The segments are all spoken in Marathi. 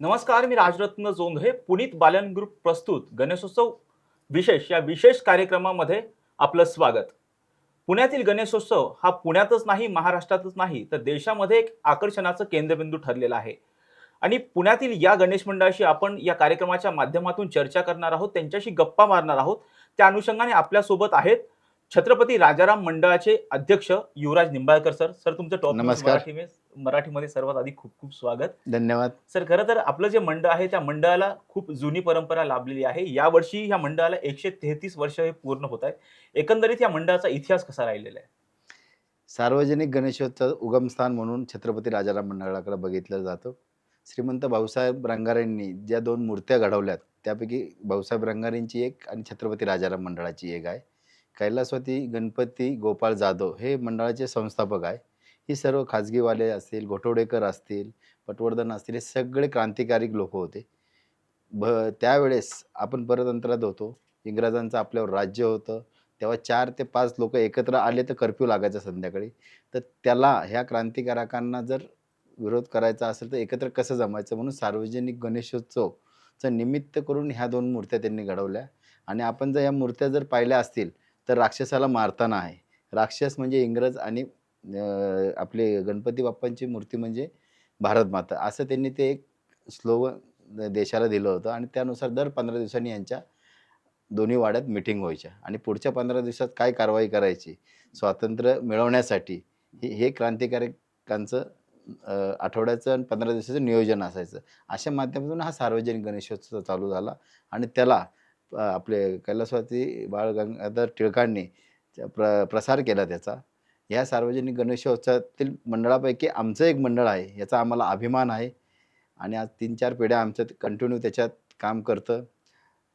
नमस्कार मी राजरत्न जोंधळे पुनीत बालन ग्रुप प्रस्तुत गणेशोत्सव विशेष या विशेष कार्यक्रमामध्ये आपलं स्वागत. पुण्यातील गणेशोत्सव हा पुण्यातच नाही महाराष्ट्रातच नाही तर देशामध्ये एक आकर्षणाचं केंद्रबिंदू ठरलेला आहे. आणि पुण्यातील या गणेश मंडळाशी आपण या कार्यक्रमाच्या माध्यमातून चर्चा करणार आहोत त्यांच्याशी गप्पा मारणार आहोत. त्या अनुषंगाने आपल्यासोबत आहेत छत्रपती राजाराम मंडळाचे अध्यक्ष युवराज निंबाळकर सर. सर तुमचं टॉप नमस्कार. मराठी मराठीमध्ये सर्वात आधी खूप खूप स्वागत. धन्यवाद. सर खरं तर आपलं जे मंडळ आहे त्या मंडळाला खूप जुनी परंपरा लाभलेली आहे. यावर्षी या मंडळाला एकशे तेहतीस वर्ष हे पूर्ण होत आहेत. एकंदरीत या मंडळाचा इतिहास कसा राहिलेला आहे? सार्वजनिक गणेशोत्सव उगमस्थान म्हणून छत्रपती राजाराम मंडळाकडे बघितलं जातं. श्रीमंत भाऊसाहेब रंगारेंनी ज्या दोन मूर्त्या घडवल्यात त्यापैकी भाऊसाहेब रंगारेंची एक आणि छत्रपती राजाराम मंडळाची एक आहे. कैलासवती गणपती गोपाळ जाधव हे मंडळाचे संस्थापक आहे. ही सर्व खाजगीवाले असतील घोटवडेकर असतील पटवर्धन असतील हे सगळे क्रांतिकारी लोक होते. भ त्यावेळेस आपण परतंत्रात होतो. इंग्रजांचं आपल्यावर राज्य होतं. तेव्हा चार ते पाच लोक एकत्र आले तर कर्फ्यू लागायचा संध्याकाळी. तर त्याला ह्या क्रांतिकारकांना जर विरोध करायचा असेल तर एकत्र कसं जमायचं? म्हणून सार्वजनिक गणेशोत्सवचं निमित्त करून ह्या दोन मूर्त्या त्यांनी घडवल्या. आणि आपण जर या मूर्त्या जर पाहिल्या असतील तर राक्षसाला मारताना आहे. राक्षस म्हणजे इंग्रज आणि अं, आपले गणपती बाप्पांची मूर्ती म्हणजे भारत माता. असं त्यांनी ते एक स्लोगन देशाला दिलं होतं आणि त्यानुसार दर पंधरा दिवसांनी यांच्या दोन्ही वाड्यात मिटिंग व्हायच्या. आणि पुढच्या पंधरा दिवसात काय कारवाई करायची स्वातंत्र्य मिळवण्यासाठी हे हे क्रांतिकारकांचं अं, आठवड्याचं आणि पंधरा दिवसाचं नियोजन असायचं. अशा माध्यमातून हा सार्वजनिक गणेशोत्सव चालू झाला आणि त्याला अं, आपले कैलासवाती बाळ गंगाधर टिळकांनी प्र प्रसार केला त्याचा. ह्या सार्वजनिक गणेशोत्सवातील मंडळापैकी आमचं एक मंडळ आहे याचा आम्हाला अभिमान आहे. आणि आज तीन चार पिढ्या आमचं कंटिन्यू त्याच्यात काम करतं.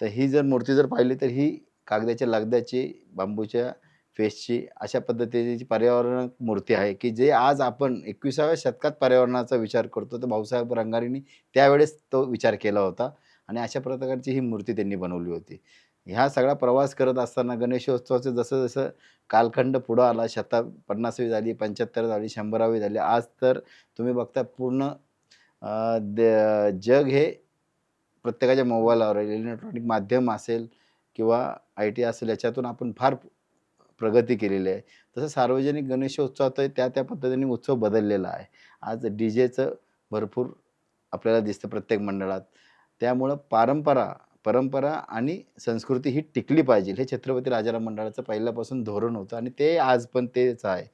तर ही जर मूर्ती जर पाहिली तर ही कागदाच्या लगद्याची बांबूच्या फेसची अशा पद्धतीची पर्यावरण मूर्ती आहे की जे आज आपण एकविसाव्या शतकात पर्यावरणाचा विचार करतो. तर भाऊसाहेब रंगारींनी त्यावेळेस तो विचार केला होता. आणि अशा प्रकारची ही मूर्ती त्यांनी बनवली होती. ह्या सगळा प्रवास करत असताना गणेशोत्सवाचं जसं जसं कालखंड पुढं आला शता पन्नासावी झाली पंच्याहत्तर झाली शंभरावी झाली आज तर तुम्ही बघता पूर्ण द- जग हे प्रत्येकाच्या मोबाईलवर इलेक्ट्रॉनिक माध्यम असेल किंवा आय टी असेल याच्यातून आपण फार प्रगती केलेली आहे. तसं सार्वजनिक गणेशोत्सवात त्या त्या पद्धतीने उत्सव बदललेला आहे. आज डी जेचं भरपूर आपल्याला दिसतं प्रत्येक मंडळात. त्यामुळं पारंपरा परंपरा आणि संस्कृती ही टिकली पाहिजे. हे छत्रपती राजाराम मंडळाचं पहिल्यापासून धोरण होतं आणि ते आज पण तेच आहे.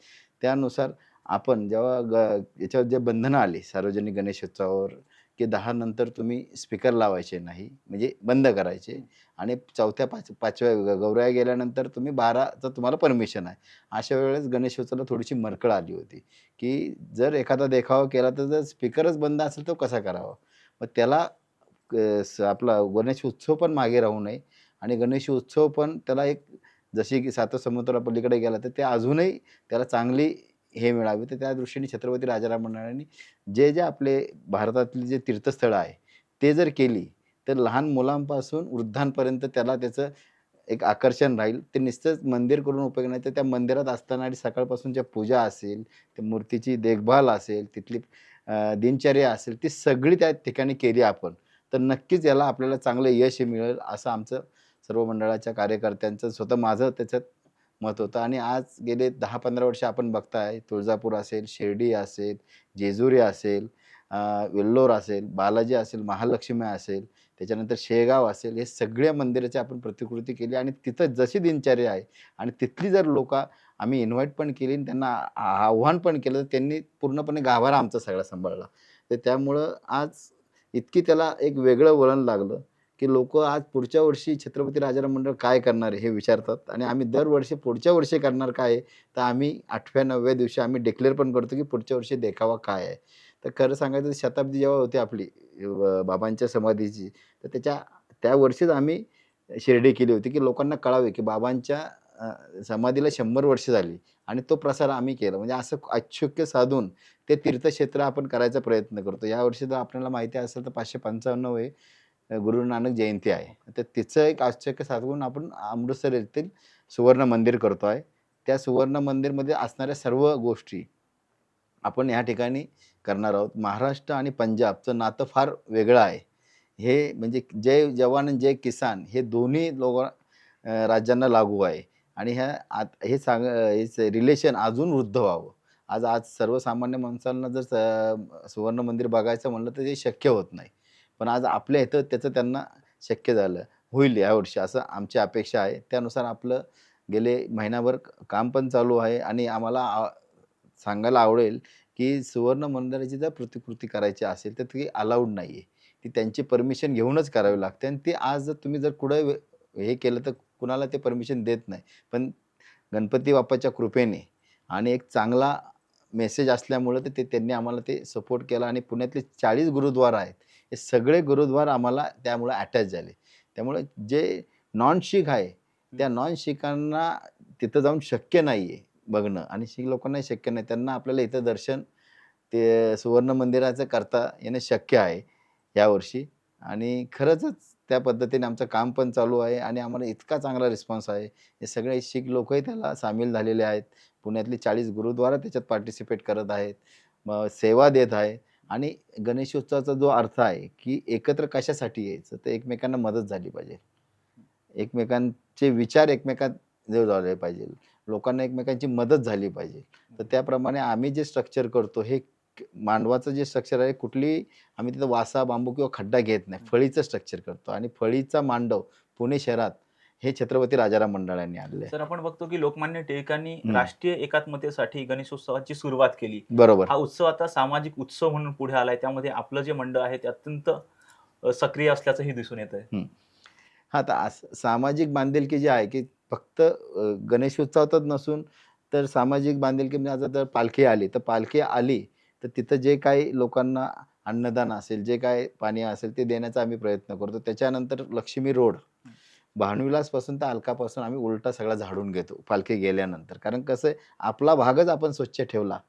त्यानुसार आपण जेव्हा ग याच्यावर जे बंधनं आली सार्वजनिक गणेशोत्सवावर की दहा नंतर तुम्ही स्पीकर लावायचे नाही म्हणजे बंद करायचे आणि चौथ्या पाच पाचव्या गौऱ्या गेल्यानंतर तुम्ही बाराचं तुम्हाला परमिशन आहे. अशा वेळेस गणेशोत्सवाला थोडीशी मरकळ आली होती की जर एखादा देखावा केला तर जर स्पीकरच बंद असेल तर कसा करावा? मग त्याला आपला गणेश उत्सव पण मागे राहू नये आणि गणेश उत्सव पण त्याला एक जशी की सात समुद्रा पलीकडे गेला तर ते अजूनही त्याला चांगली हे मिळावी. तर त्या दृष्टीने छत्रपती राजाराम मंडळाने जे जे आपले भारतातली जे तीर्थस्थळं आहे ते जर केली तर लहान मुलांपासून वृद्धांपर्यंत त्याला त्याचं एक आकर्षण राहील. ते निश्चित मंदिर करून उपयोग नाही. तर त्या मंदिरात असताना आणि सकाळपासून ज्या पूजा असेल त्या मूर्तीची देखभाल असेल तिथली दिनचर्या असेल ती सगळी त्या ठिकाणी केली आपण. तर नक्कीच याला आपल्याला चांगलं यश मिळेल असं आमचं सर्व मंडळाच्या कार्यकर्त्यांचं स्वतः माझं त्याच्यात मत होतं. आणि आज गेले दहा पंधरा वर्ष आपण बघताय तुळजापूर असेल शिर्डी असेल जेजुरी असेल वेल्लोर असेल बालाजी असेल महालक्ष्मी असेल त्याच्यानंतर शेगाव असेल हे सगळ्या मंदिराची आपण प्रतिकृती केली आणि तिथं जशी दिनचर्या आहे आणि तिथली जर लोक आम्ही इन्व्हाइट पण केली आणि त्यांना आव्हान पण केलं तर त्यांनी पूर्णपणे गाभारा आमचा सगळा सांभाळला. तर त्यामुळं आज इतकी त्याला एक वेगळं वळण लागलं की लोक आज पुढच्या वर्षी छत्रपती राजाराम मंडळ काय करणार आहे हे विचारतात. आणि आम्ही दरवर्षी पुढच्या वर्षी करणार काय आहे तर आम्ही आठव्या नवव्या दिवशी आम्ही डिक्लेअर पण करतो की पुढच्या वर्षी देखावा काय आहे. तर खरं सांगायचं शताब्दी जेव्हा होती आपली बाबांच्या समाधीची तर त्याच्या त्या वर्षीच आम्ही शिर्डी केली होती की लोकांना कळावे की बाबांच्या समाधीला शंभर वर्ष झाली. आणि तो प्रसार आम्ही केला. म्हणजे असं औत्सुक्य साधून ते तीर्थक्षेत्र आपण करायचा प्रयत्न करतो. यावर्षी जर आपल्याला माहिती असेल तर पाचशे पंचावन्नवे गुरु नानक जयंती आहे. तर तिचं एक औत्सुक्य साधून आपण अमृतसर येथील सुवर्ण मंदिर करतो आहे. त्या सुवर्ण मंदिरमध्ये असणाऱ्या सर्व गोष्टी आपण ह्या ठिकाणी करणार आहोत. महाराष्ट्र आणि पंजाबचं नातं फार वेगळं आहे. हे म्हणजे जय जवान जय किसान हे दोन्ही लोक राज्यांना लागू आहे. आणि ह्या आत हे सांग हे रिलेशन अजून वृद्ध व्हावं. आज आज सर्वसामान्य माणसांना जर स- सुवर्ण मंदिर बघायचं म्हणलं तर ते शक्य होत नाही. पण आज आपल्या इथं त्याचं त्यांना शक्य झालं. होईल यावर्षी असं आमची अपेक्षा आहे. त्यानुसार आपलं गेले महिनाभर काम पण चालू आहे आणि आम्हाला आ- सांगायला आवडेल की सुवर्ण मंदिराची जर प्रतिकृती करायची असेल तर ती अलाउड नाही आहे ती त्यांची परमिशन घेऊनच करावी लागते आणि ते आज जर तुम्ही जर कुठं हे केलं तर कुणाला ते परमिशन देत नाही. पण गणपती बाप्पाच्या कृपेने आणि एक चांगला मेसेज असल्यामुळं ते त्यांनी आम्हाला ते सपोर्ट केला आणि पुण्यातले चाळीस गुरुद्वारा आहेत. हे सगळे गुरुद्वार आम्हाला त्यामुळं अटॅच झाले. त्यामुळे जे नॉन शीख आहे त्या नॉन शीखांना तिथं जाऊन शक्य नाही आहे बघणं. आणि शीख लोकांनाही शक्य नाही. त्यांना आपल्याला इथं दर्शन ते सुवर्ण मंदिराचं करता येणं शक्य आहे यावर्षी. आणि खरंच त्या पद्धतीने आमचं काम पण चालू आहे आणि आम्हाला इतका चांगला रिस्पॉन्स आहे. हे सगळे शीख लोकही त्याला सामील झालेले आहेत. पुण्यातली चाळीस गुरुद्वारा त्याच्यात पार्टिसिपेट करत आहेत. मग सेवा देत आहे. आणि गणेशोत्सवाचा जो अर्थ आहे की एकत्र कशासाठी यायचं तर एकमेकांना मदत झाली पाहिजे. एकमेकांचे विचार एकमेकात देऊ झाले पाहिजे. लोकांना एकमेकांची मदत झाली पाहिजे. तर त्याप्रमाणे आम्ही जे स्ट्रक्चर करतो हे मांडवाचं जे स्ट्रक्चर आहे कुठली आम्ही तिथं वासा बांबू किंवा खड्डा घेत नाही. फळीचं स्ट्रक्चर करतो. आणि फळीचा मांडव पुणे शहरात हे छत्रपती राजाराम मंडळांनी आणले सर आपण बघतो की लोकमान्य टिळकांनी. राष्ट्रीय एकात्मतेसाठी गणेशोत्सवाची सुरुवात केली. बरोबर. हा उत्सव आता सामाजिक उत्सव म्हणून पुढे आलाय. त्यामध्ये आपलं जे मंडळ आहे ते अत्यंत सक्रिय असल्याचंही दिसून येत आहे हा आता अस- सामाजिक बांधिलकी जी आहे की फक्त गणेशोत्सवातच नसून तर सामाजिक बांधिलकी म्हणजे आता जर पालखी आली तर पालखी आली तर तिथं जे काही लोकांना अन्नदान असेल जे काय पाणी असेल ते देण्याचा आम्ही प्रयत्न करतो. त्याच्यानंतर लक्ष्मी रोड. भानुविलासपासून तर अलकापासून आम्ही उलटा सगळा झाडून घेतो पालखी गेल्यानंतर. कारण कसं आहे आपला भागच आपण स्वच्छ ठेवला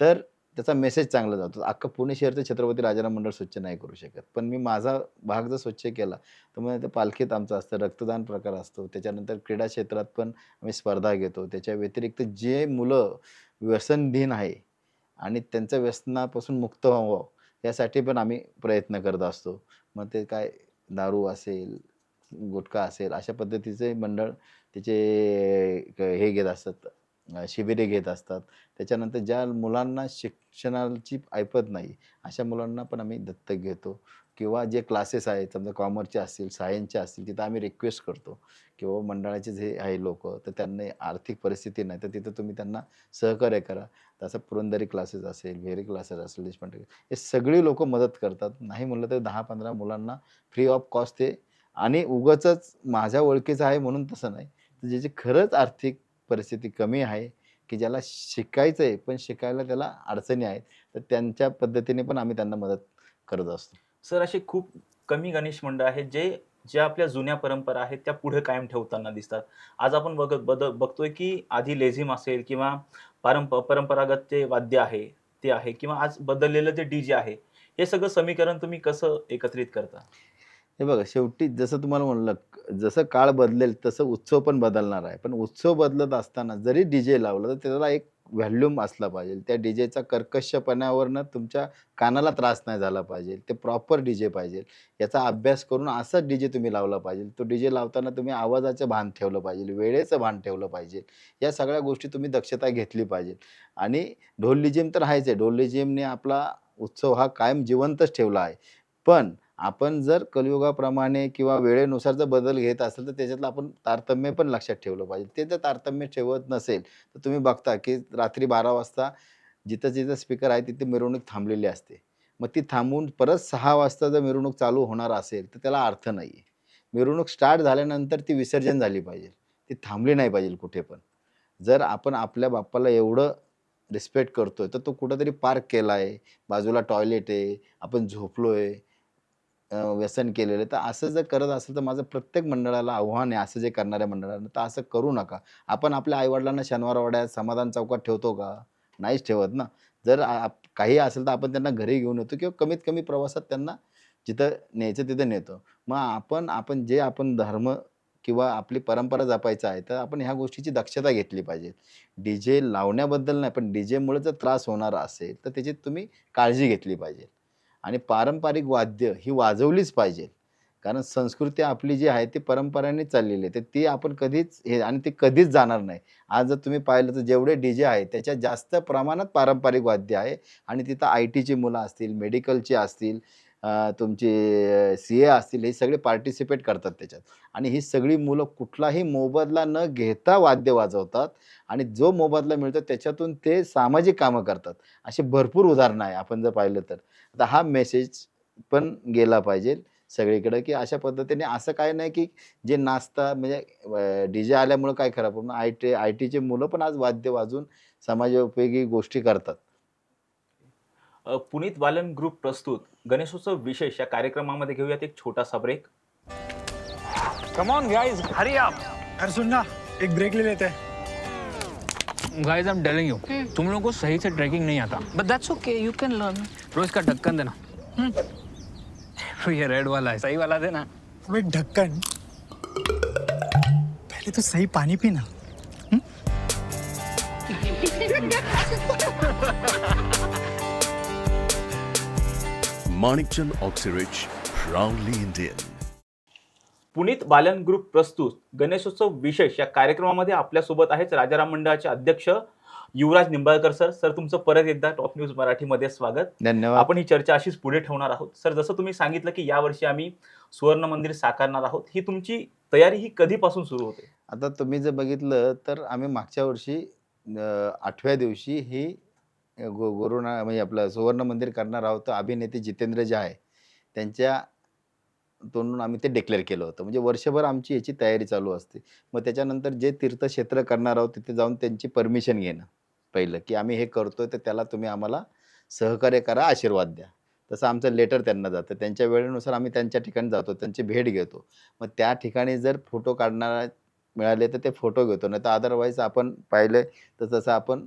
तर त्याचा मेसेज चांगला जातो. अख्खं पुणे शहरचं छत्रपती राजाराम मंडळ स्वच्छ नाही करू शकत. पण मी माझा भाग जर स्वच्छ केला तर मग ते पालखीत आमचं असतं रक्तदान प्रकार असतो. त्याच्यानंतर क्रीडा क्षेत्रात पण आम्ही स्पर्धा घेतो. त्याच्या व्यतिरिक्त जे मुलं व्यसनधीन आहे आणि त्यांचं व्यसनापासून मुक्त व्हावं यासाठी पण आम्ही प्रयत्न करत असतो. मग ते काय दारू असेल गुटखा असेल अशा पद्धतीचे मंडळ त्याचे हे घेत असतात. शिबिरे घेत असतात. त्याच्यानंतर ज्या मुलांना शिक्षणाची ऐपत नाही अशा मुलांना पण आम्ही दत्तक घेतो. किंवा जे क्लासेस आहेत समजा कॉमर्सचे असतील सायन्सचे असतील तिथं आम्ही रिक्वेस्ट करतो किंवा मंडळाचे जे आहे लोक तर त्यांना आर्थिक परिस्थिती नाही तर तिथं तुम्ही त्यांना सहकार्य करा. तसं पुरंदरी क्लासेस असेल व्हेरी क्लासेस असेल देशपांडे हे सगळी लोक मदत करतात. नाही म्हणलं तर दहा पंधरा मुलांना फ्री ऑफ कॉस्ट ते आणि उगाचच माझ्या ओळखीचं आहे म्हणून तसं नाही. तर ज्याची खरंच आर्थिक परिस्थिती कमी आहे की ज्याला शिकायचं आहे पण शिकायला त्याला अडचणी आहेत तर त्यांच्या पद्धतीने पण आम्ही त्यांना मदत करत असतो. सर असे खूप कमी गणेश मंडळ आहेत जे ज्या आपल्या जुन्या परंपरा आहेत त्या पुढे कायम ठेवताना दिसतात. आज आपण बघत बद बघतोय की आधी लेझिम असेल किंवा पारंप परंपरागत जे वाद्य आहे ते आहे किंवा आज बदललेलं जे डी जे आहे हे सगळं समीकरण तुम्ही कसं एकत्रित करता? हे बघा शेवटी जसं तुम्हाला म्हणलं जसं काळ बदलेल तसं उत्सव पण बदलणार आहे. पण उत्सव बदलत असताना जरी डी जे लावलं तर त्याला एक व्हॅल्यूम असला पाहिजे. त्या डी जेचा कर्कशपणावरनं तुमच्या कानाला त्रास नाही झाला पाहिजे. ते प्रॉपर डी जे पाहिजे. याचा अभ्यास करून असाच डीजे तुम्ही लावला पाहिजे. तो डी जे लावताना तुम्ही आवाजाचं भान ठेवलं पाहिजे. वेळेचं भान ठेवलं पाहिजे. या सगळ्या गोष्टी तुम्ही दक्षता घेतली पाहिजे. आणि ढोल लिजिम तर आहेच आहे. ढोल लिजिमने आपला उत्सव हा कायम जिवंतच ठेवला आहे. पण आपण जर कलियुगाप्रमाणे किंवा वेळेनुसार जर बदल घेत असेल तर त्याच्यातलं आपण तारतम्य पण लक्षात ठेवलं पाहिजे. ते जर तारतम्य ठेवत नसेल तर तुम्ही बघता की रात्री बारा वाजता जिथं जिथं स्पीकर आहे तिथे मिरवणूक थांबलेली असते. मग ती थांबून परत सहा वाजता जर मिरवणूक चालू होणार असेल तर त्याला अर्थ नाही आहे मिरवणूक स्टार्ट झाल्यानंतर ती विसर्जन झाली पाहिजे. ती थांबली नाही पाहिजे कुठे पण. जर आपण आपल्या बाप्पाला एवढं रिस्पेक्ट करतोय तर तो कुठंतरी पार्क केला आहे बाजूला टॉयलेट आहे आपण झोपलो आहे व्यसन केलेलं आहे. तर असं जर करत असेल तर माझं प्रत्येक मंडळाला आव्हान आहे असं जे करणाऱ्या मंडळांना तर असं करू नका. आपण आपल्या आईवडिलांना शनिवारवाड्यात समाधान चौकात ठेवतो का? नाहीच ठेवत ना. जर आप- काही असेल तर आपण त्यांना घरी घेऊन येतो किंवा कमीत कमी प्रवासात त्यांना जिथं न्यायचं तिथं नेतो. मग आपण आपण जे आपण धर्म किंवा आपली परंपरा जपायचं आहे तर आपण ह्या गोष्टीची दक्षता घेतली पाहिजे. डी जे लावण्याबद्दल नाही पण डी जेमुळे जर त्रास होणार असेल तर त्याची तुम्ही काळजी घेतली पाहिजे. आणि पारंपरिक वाद्य ही वाजवलीच पाहिजे कारण संस्कृती आपली जी आहे ती परंपराने चाललेली आहे. तर ती आपण कधीच हे आणि ती कधीच जाणार नाही. आज जर तुम्ही पाहिलं तर जेवढे डी जे आहे त्याच्या जास्त प्रमाणात पारंपरिक वाद्य आहे. आणि तिथं आय टीची मुलं असतील मेडिकलची असतील तुमची तुमचे सी ए असतील हे सगळे पार्टिसिपेट करतात त्याच्यात. आणि ही सगळी मुलं कुठलाही मोबदला न घेता वाद्य वाजवतात. आणि जो मोबदला मिळतो त्याच्यातून ते सामाजिक कामं करतात. असे भरपूर उदाहरणं आहे. आपण जर पाहिलं तर. आता हा मेसेज पण गेला पाहिजे सगळीकडे की अशा पद्धतीने असं काय नाही की जे नाचता म्हणजे डी जे आल्यामुळं काय खराब पण आय टी आय टीचे मुलं पण आज वाद्य वाजून समाजोपयोगी गोष्टी करतात. पुनीत बालन ग्रुप प्रस्तुत. गणेशोत्सव विशेष या कार्यक्रमामध्ये घेऊयात एक छोटासा break come on guys hurry up अरे सुन ना एक ब्रेक ले लेते. हैं guys I am telling you तुम लोगों को सही से ट्रैकिंग नहीं आता. But that's okay, you can learn. रोज का ढक्कन देना। ये रेड वाला है सही वाला देना। ढक्कन। पहले तो सही पानी पीना। Manikchand Oxyrich, proudly Indian. Puneet Balan group प्रस्तुत गणेशोत्सव विशेष या कार्यक्रमामध्ये आपल्यासोबत आहेत राजाराम मंडळाचे अध्यक्ष युवराज निंबाळकर सर सर तुमचं परत एकदा टॉप न्यूज मराठीमध्ये स्वागत. धन्यवाद. आपण ही चर्चा अशीच पुढे ठेवणार आहोत. सर जसं तुम्ही सांगितलं की यावर्षी आम्ही सुवर्ण मंदिर साकारणार आहोत ही तुमची तयारी ही कधीपासून सुरू होते? आता तुम्ही जर बघितलं तर आम्ही मागच्या वर्षी आठव्या दिवशी ही गो गुरुना म्हणजे आपलं सुवर्ण मंदिर करणार आहोत अभिनेते जितेंद्र जे आहे त्यांच्या तोंडून आम्ही ते डिक्लेअर केलं होतं. म्हणजे वर्षभर आमची याची तयारी चालू असते. मग त्याच्यानंतर जे तीर्थक्षेत्र करणार आहोत तिथे जाऊन त्यांची परमिशन घेणं. पहिलं की आम्ही हे करतोय तर त्याला तुम्ही आम्हाला सहकार्य करा आशीर्वाद द्या. तसं आमचं लेटर त्यांना जातं. त्यांच्या वेळेनुसार आम्ही त्यांच्या ठिकाणी जातो त्यांची भेट घेतो. मग त्या ठिकाणी जर फोटो काढणारा मिळाले तर ते फोटो घेतो. नाही तर अदरवाईज आपण पाहिले तर तसं आपण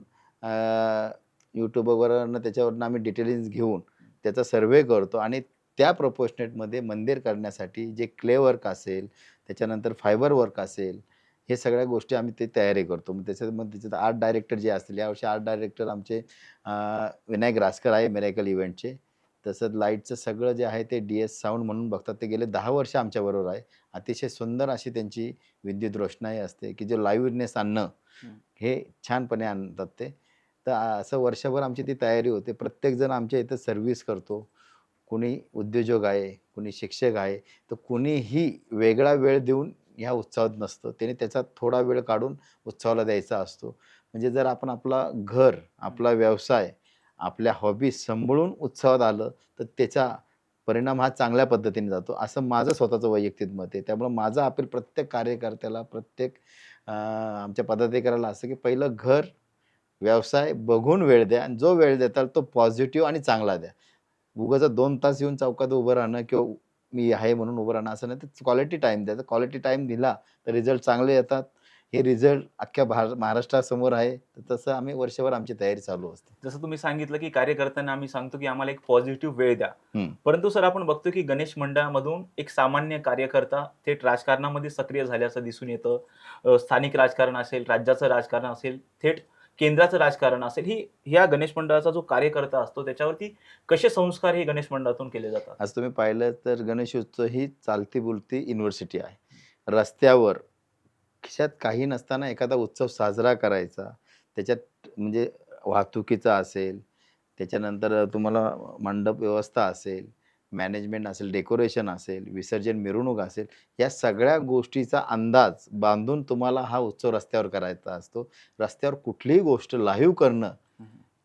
यूट्यूबवरनं त्याच्यावरनं आम्ही डिटेलिंग घेऊन त्याचा सर्वे करतो आणि त्या प्रपोशनेटमध्ये मंदिर करण्यासाठी जे क्ले वर्क असेल त्याच्यानंतर फायबर वर्क असेल हे सगळ्या गोष्टी आम्ही ते तयारी करतो. मग त्याच्यामध्ये त्याच्यात आर्ट डायरेक्टर जे असतील यावर्षी आर्ट डायरेक्टर आमचे विनायक रासकर आहे मेरेकल इव्हेंटचे तसंच लाईटचं सगळं जे आहे ते डी एस साऊंड म्हणून बघतात. ते गेले दहा वर्ष आमच्याबरोबर आहे. अतिशय सुंदर अशी त्यांची विद्युत रोषणाई असते की जो लाईव्हनेस आणणं. हे छानपणे आणतात ते. तर असं वर्षभर आमची ती तयारी होते. प्रत्येकजण आमच्या इथं सर्व्हिस करतो. कुणी उद्योजक आहे कुणी शिक्षक आहे तर कुणीही वेगळा वेळ देऊन ह्या उत्सवात नसतं. त्याने त्याचा थोडा वेळ काढून उत्सवाला द्यायचा असतो. म्हणजे जर आपण आपला घर आपला व्यवसाय आपल्या हॉबी सांभाळून उत्सवात आलं तर त्याचा परिणाम हा चांगल्या पद्धतीने जातो. असं माझं स्वतःचं वैयक्तिक मत आहे. त्यामुळं माझं अपील प्रत्येक कार्यकर्त्याला प्रत्येक आमच्या पदाधिकाऱ्याला असं की पहिलं घर व्यवसाय बघून वेळ द्या आणि जो वेळ देताल तो पॉझिटिव्ह आणि चांगला द्या. उगाच दोन तास येऊन चौकात उभं राहणं किंवा मी आहे म्हणून उभं राहणं असं नाही. तर क्वालिटी टाईम द्यायचा क्वालिटी टाईम दिला तर रिझल्ट चांगले येतात. हे रिझल्ट अख्ख्या भार महाराष्ट्रासमोर आहे. तर तसं आम्ही वर्षभर आमची तयारी चालू असते. जसं तुम्ही सांगितलं की कार्यकर्त्यांना आम्ही सांगतो की आम्हाला एक पॉझिटिव्ह वेळ द्या. परंतु सर आपण बघतो की गणेश मंडळामधून एक सामान्य कार्यकर्ता थेट राजकारणामध्ये सक्रिय झाल्याचं दिसून येतं. स्थानिक राजकारण असेल राज्याचं राजकारण असेल थेट केंद्राचं राजकारण असेल ही ह्या गणेश मंडळाचा जो कार्यकर्ता असतो त्याच्यावरती कसे संस्कार हे गणेश मंडळातून केले जातात? आज तुम्ही पाहिलं तर गणेशोत्सव ही चालती बोलती युनिव्हर्सिटी आहे. रस्त्यावर खिशात काही नसताना एखादा उत्सव साजरा करायचा त्याच्यात म्हणजे वाहतुकीचा असेल त्याच्यानंतर तुम्हाला मंडप व्यवस्था असेल मॅनेजमेंट असेल डेकोरेशन असेल विसर्जन मिरवणूक असेल या सगळ्या गोष्टीचा अंदाज बांधून तुम्हाला हा उत्सव रस्त्यावर करायचा असतो. रस्त्यावर कुठलीही गोष्ट लाईव्ह करणं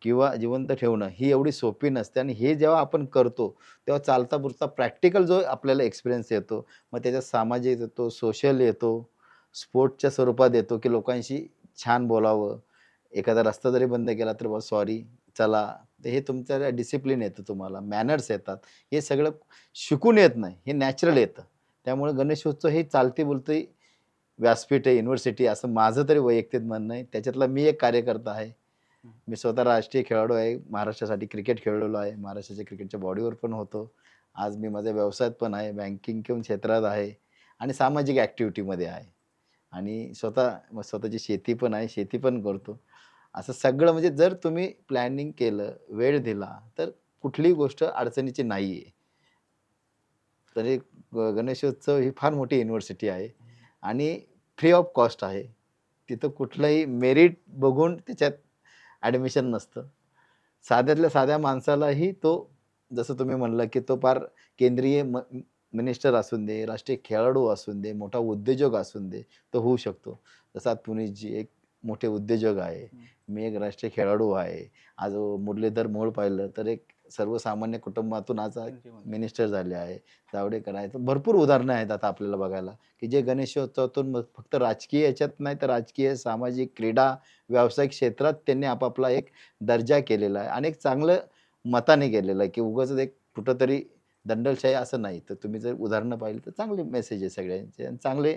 किंवा जिवंत ठेवणं ही एवढी सोपी नसते आणि हे जेव्हा आपण करतो तेव्हा चालता बुरता प्रॅक्टिकल जो आपल्याला एक्सपिरियन्स येतो मग त्याच्यात सामाजिक येतो सोशल येतो स्पोर्टच्या स्वरूपात येतो की लोकांशी छान बोलावं. एखादा रस्ता जरी बंद केला तर बस सॉरी चला तर हे तुमच्या डिसिप्लिन येतं तुम्हाला मॅनर्स येतात हे सगळं शिकून येत नाही हे नॅचरल येतं. त्यामुळे गणेशोत्सव हे चालती बोलती व्यासपीठ आहे युनिव्हर्सिटी असं माझं तरी वैयक्तिक म्हणणं आहे. त्याच्यातला मी एक कार्यकर्ता आहे. मी स्वतः राष्ट्रीय खेळाडू आहे महाराष्ट्रासाठी क्रिकेट खेळलेलो आहे महाराष्ट्राच्या क्रिकेटच्या बॉडीवर पण होतो. आज मी माझ्या व्यवसायात पण आहे बँकिंग किंवा क्षेत्रात आहे आणि सामाजिक ॲक्टिव्हिटीमध्ये आहे. आणि स्वतः मग स्वतःची शेती पण आहे शेती पण करतो. असं सगळं म्हणजे जर तुम्ही प्लॅनिंग केलं वेळ दिला तर कुठलीही गोष्ट अडचणीची नाही आहे तरी ग- गणेशोत्सव ही फार मोठी युनिव्हर्सिटी आहे आणि फ्री ऑफ कॉस्ट आहे. तिथं कुठलंही मेरिट बघून त्याच्यात ॲडमिशन नसतं. साध्यातल्या साध्या माणसालाही तो जसं तुम्ही म्हणलं की तो फार केंद्रीय म मिनिस्टर असून दे राष्ट्रीय खेळाडू असून दे मोठा उद्योजक असून दे तो होऊ शकतो. जसा पुनीतजी एक मोठे उद्योजक आहे मी एक राष्ट्रीय खेळाडू आहे. आज मुरलीधर मोहोळ पाहिलं तर एक सर्वसामान्य कुटुंबातून आज मिनिस्टर झाले आहे जावडेकर आहेत. भरपूर उदाहरणं आहेत आता आपल्याला बघायला की जे गणेशोत्सवातून फक्त राजकीय याच्यात नाही तर राजकीय सामाजिक क्रीडा व्यावसायिक क्षेत्रात त्यांनी आपापला एक दर्जा केलेला आहे आणि एक चांगलं मताने केलेलं आहे की उगाच एक कुठंतरी दंडलशाही असं नाही. तर तुम्ही जर उदाहरणं पाहिली तर चांगले मेसेज आहे सगळ्यांचे आणि चांगले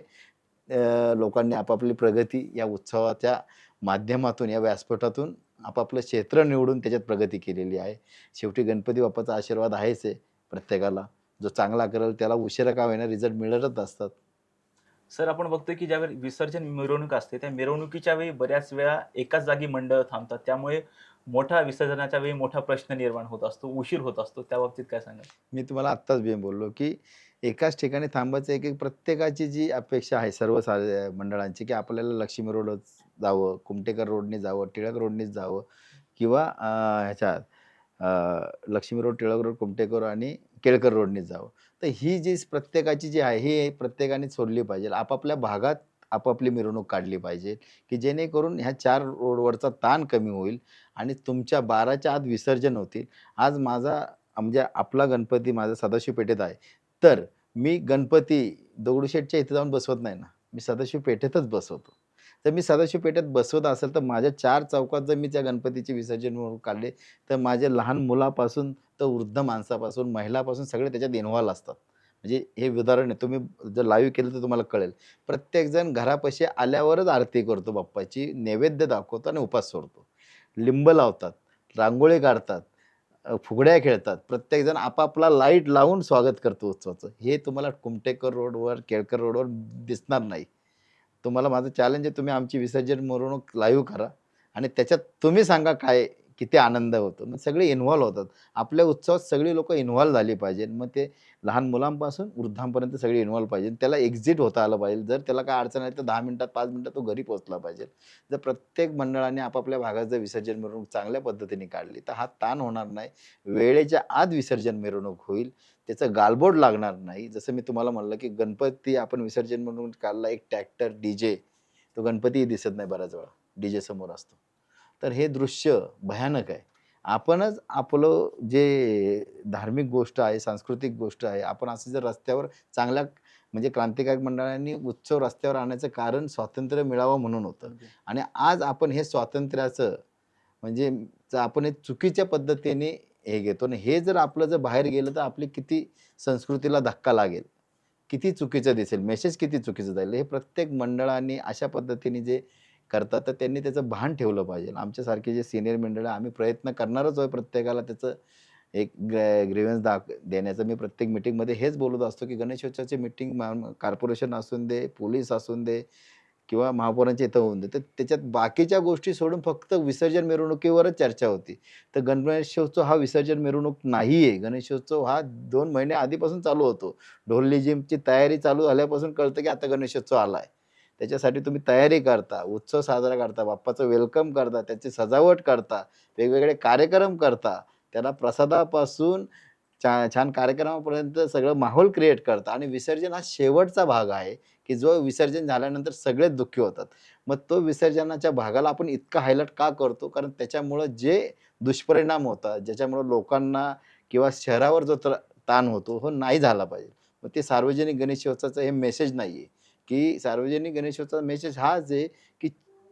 लोकांनी आपापली प्रगती या उत्सवाच्या माध्यमातून या व्यासपीठातून आपापलं क्षेत्र निवडून त्याच्यात प्रगती केलेली आहे. शेवटी गणपती बाप्पाचा आशीर्वाद आहेच आहे प्रत्येकाला. जो चांगला करेल त्याला उशिरा का होईना रिझल्ट मिळतच असतात. सर आपण बघतोय की ज्यावेळी विसर्जन मिरवणूक असते त्या मिरवणुकीच्या वेळी बऱ्याच वेळा एकाच जागी मंडळ थांबतात. त्यामुळे मोठा विसर्जनाच्या वेळी मोठा प्रश्न निर्माण होत असतो उशीर होत असतो. त्या बाबतीत काय सांगा मी तुम्हाला आत्ताच बी बोललो की एकाच ठिकाणी थांबायचं एक एक प्रत्येकाची जी अपेक्षा आहे सर्व सा- मंडळांची की आपल्याला लक्ष्मी रोडच जावं कुमटेकर रोडने जावं टिळक रोडनेच जावं किंवा ह्याच्या ह्याच्यात लक्ष्मी रोड टिळक रोड कुमटेकर आणि केळकर रोडनेच जावं. तर ही जी प्रत्येकाची जी आहे ही प्रत्येकाने सोडली पाहिजे. आपापल्या भागात आपापली मिरवणूक काढली पाहिजे की जेणेकरून ह्या चार रोडवरचा ताण कमी होईल आणि तुमच्या बाराच्या आत विसर्जन होतील. आज माझा म्हणजे आपला गणपती माझा सदाशिव पेठेत आहे. तर मी गणपती दगडूशेठच्या इथे जाऊन बसवत नाही ना. मी सदाशिव पेठेतच बसवतो. तर मी सदाशिव पेठेत बसवत असेल तर माझ्या चार चौकात जर मी त्या गणपतीचे विसर्जन म्हणून काढले तर माझे लहान मुलापासून तर वृद्ध माणसापासून महिलापासून सगळे त्याच्यात इन्व्हॉल्व असतात. म्हणजे हे उदाहरण आहे. तुम्ही जर लाईव्ह केलं तर तुम्हाला कळेल. प्रत्येकजण घरापाशी आल्यावरच आरती करतो बाप्पाची नैवेद्य दाखवतो आणि उपास सोडतो. लिंब लावतात रांगोळी काढतात फुगड्या खेळतात. प्रत्येकजण आपापला लाइट लावून स्वागत करतो उत्सवाचं. हे तुम्हाला कुमटेकर रोडवर केळकर रोडवर दिसणार नाही. तुम्हाला माझं चॅलेंज आहे तुम्ही आमची विसर्जन मिरवणूक लाईव्ह करा आणि त्याच्यात तुम्ही सांगा काय किती आनंद होतो. मग सगळे इन्व्हॉल्व होतात. आपल्या उत्सवात सगळी लोक इन्व्हॉल्व झाली पाहिजे मग ते लहान मुलांपासून वृद्धांपर्यंत सगळे इन्व्हॉल्व पाहिजे त्याला एक्झिट होता आलं पाहिजे. जर त्याला काय अडचण आली तर दहा मिनिटात पाच मिनिटात तो घरी पोहोचला पाहिजे. जर प्रत्येक मंडळाने आपापल्या भागात जर विसर्जन मिरवणूक चांगल्या पद्धतीने काढली तर हा ताण होणार नाही. वेळेच्या आत विसर्जन मिरवणूक होईल. त्याचं गालबोट लागणार नाही. जसं मी तुम्हाला म्हणलं की गणपती आपण विसर्जन म्हणून काढला एक ट्रॅक्टर डीजे तो गणपतीही दिसत नाही बऱ्याच वेळा. डीजे समोर असतो. तर हे दृश्य भयानक आहे. आपणच आपलं जे धार्मिक गोष्ट आहे सांस्कृतिक गोष्ट आहे आपण असं जर रस्त्यावर चांगल्या म्हणजे क्रांतिकारक मंडळांनी उत्सव रस्त्यावर आणण्याचं कारण स्वातंत्र्य मिळावं म्हणून होतं. आणि आज आपण हे स्वातंत्र्याचं म्हणजे आपण हे चुकीच्या पद्धतीने हे घेतो आणि हे जर आपलं जर बाहेर गेलं तर आपली किती संस्कृतीला धक्का लागेल. किती चुकीचं दिसेल मेसेज किती चुकीचं जाईल. हे प्रत्येक मंडळांनी अशा पद्धतीने जे करतात तर त्यांनी त्याचं भान ठेवलं पाहिजे. आमच्यासारखे जे सिनियर मंडळ आहे, आम्ही प्रयत्न करणारच आहे प्रत्येकाला त्याचं एक ग्रेव्हन्स दाख देण्याचं. मी प्रत्येक मिटिंगमध्ये हेच बोलत असतो की गणेशोत्सवाची मिटिंग कॉर्पोरेशन असून दे पोलीस असून दे किंवा महापौरांच्या इथं होऊन दे. तर त्याच्यात बाकीच्या गोष्टी सोडून फक्त विसर्जन मिरवणुकीवरच चर्चा होती. तर गणेशोत्सव हा विसर्जन मिरवणूक नाही आहे गणेशोत्सव हा दोन महिने आधीपासून चालू होतो. ढोल तयारी चालू झाल्यापासून कळतं की आता गणेशोत्सव आला आहे त्याच्यासाठी तुम्ही तयारी करता उत्सव साजरा करता बाप्पाचं वेलकम करता त्याची सजावट करता वेगवेगळे कार्यक्रम करता. त्याला प्रसादापासून छा छान कार्यक्रमापर्यंत सगळं माहोल क्रिएट करता. आणि विसर्जन हा शेवटचा भाग आहे की जो विसर्जन झाल्यानंतर सगळेच दुःखी होतात. मग तो विसर्जनाच्या भागाला आपण इतका हायलाईट का करतो? कारण त्याच्यामुळं जे दुष्परिणाम होतात ज्याच्यामुळं लोकांना किंवा शहरावर जो ताण होतो हो नाही झाला पाहिजे. मग ते सार्वजनिक गणेशोत्सवाचं हे मेसेज नाही आहे की सार्वजनिक गणेशोत्सवाचा मेसेज हाच आहे की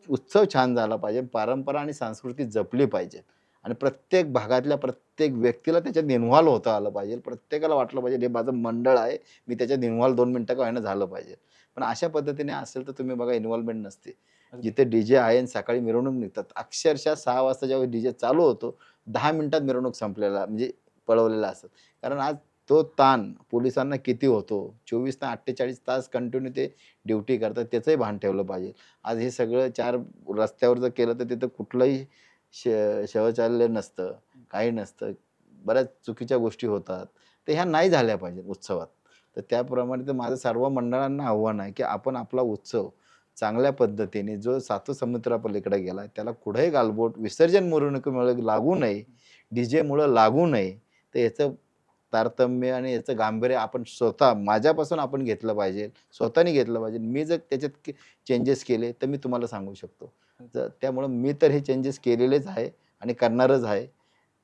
उत्सव छान झाला पाहिजे परंपरा आणि संस्कृती जपली पाहिजे आणि प्रत्येक भागातल्या प्रत्येक व्यक्तीला त्याच्यात इन्व्हॉल्व होता आलं पाहिजे. प्रत्येकाला वाटलं पाहिजे हे माझं मंडळ आहे मी त्याच्यात इन्व्हॉल्व दोन मिनटं का व्हायला झालं पाहिजे. पण अशा पद्धतीने असेल तर तुम्ही बघा इन्व्हॉल्वमेंट नसते. जिथे डीजे आहे आणि सकाळी मिरवणूक निघतात. अक्षरशः सहा वाजता जेव्हा डीजे चालू होतो दहा मिनिटात मिरवणूक संपलेला म्हणजे पळवलेला असतात. कारण आज तो ताण पोलिसांना किती होतो? चोवीस ते अठ्ठेचाळीस तास कंटिन्यू ते ड्युटी करतात त्याचंही भान ठेवलं पाहिजे. आज हे सगळं चार रस्त्यावर जर केलं तर तिथं कुठलंही श शौचालय नसतं काही नसतं. बऱ्याच चुकीच्या गोष्टी होतात. तर ह्या नाही झाल्या पाहिजेत उत्सवात. तर त्याप्रमाणे तर माझं सर्व मंडळांना आव्हान आहे की आपण आपला उत्सव चांगल्या पद्धतीने जो सातू समुद्रापलीकडे गेला त्याला कुठेही गालबोट विसर्जन मिरवणुकीमुळे लागू नये डी जेमुळं लागू नये तर याचं तारतम्य आणि याचं गांभीर्य आपण स्वतः माझ्यापासून आपण घेतलं पाहिजे स्वतःने घेतलं पाहिजे. मी जर त्याच्यात चेंजेस केले तर मी तुम्हाला सांगू शकतो. जर त्यामुळं मी तर हे चेंजेस केलेलेच आहे आणि करणारच आहे.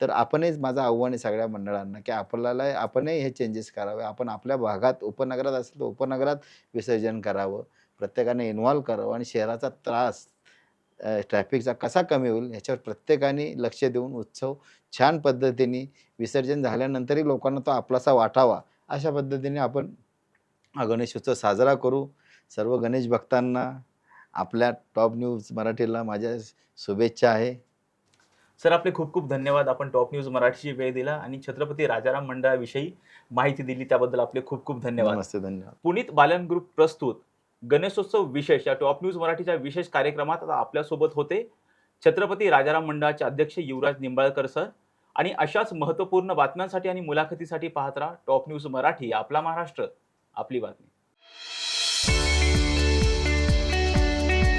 तर आपणही माझं आव्हान आहे सगळ्या मंडळांना की आपल्याला आपणही हे चेंजेस करावे. आपण आपल्या भागात उपनगरात असेल तर उपनगरात विसर्जन करावं. प्रत्येकाने इन्व्हॉल्व करावं आणि शहराचा त्रास ट्रॅफिकचा कसा कमी होईल ह्याच्यावर प्रत्येकाने लक्ष देऊन उत्सव छान पद्धतीने विसर्जन झाल्यानंतरही लोकांना तो आपलासा वाटावा अशा पद्धतीने आपण हा गणेशोत्सव साजरा करू. सर्व गणेश भक्तांना आपल्या टॉप न्यूज मराठीला माझ्या शुभेच्छा आहे. सर आपले खूप खूप धन्यवाद. आपण टॉप न्यूज मराठीची वेळ दिला आणि छत्रपती राजाराम मंडळाविषयी माहिती दिली. त्याबद्दल आपले खूप खूप धन्यवाद. नमस्ते धन्यवाद. पुनीत बालन ग्रुप प्रस्तुत. गणेशोत्सव विशेष या टॉप न्यूज मराठीच्या विशेष कार्यक्रमात आता आपल्यासोबत होते छत्रपती राजाराम मंडळाचे अध्यक्ष युवराज निंबाळकर सर. आणि अशाच महत्त्वपूर्ण बातम्यांसाठी आणि मुलाखतीसाठी पाहत राहा टॉप न्यूज मराठी आपला महाराष्ट्र आपली बातमी.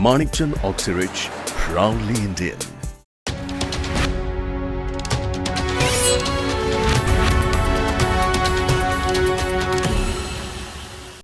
Manikchand Oxyrich, proudly Indian.